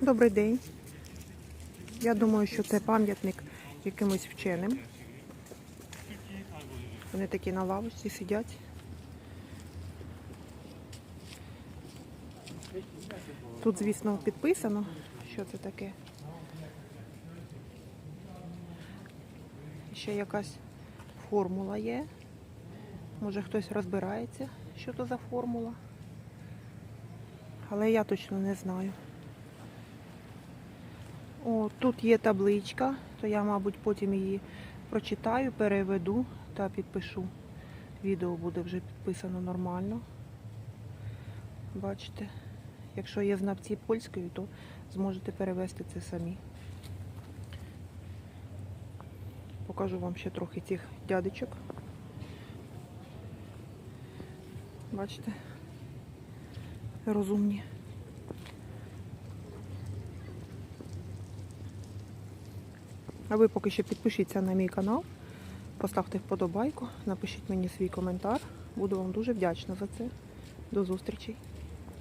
Добрий день. Я думаю, що це пам'ятник якимось вченим. Вони такі на лавочці сидять. Тут, звісно, підписано, що це таке. Ще якась формула є. Може хтось розбирається, що то за формула. Але я точно не знаю. О, тут є табличка, то я, мабуть, потім її прочитаю, переведу та підпишу. Відео буде вже підписано нормально. Бачите, якщо є знавці польської, то зможете перевести це самі. Покажу вам ще трохи цих дядечок. Бачите? Розумні. А ви поки що підпишіться на мій канал, поставте вподобайку, напишіть мені свій коментар. Буду вам дуже вдячна за це. До зустрічі!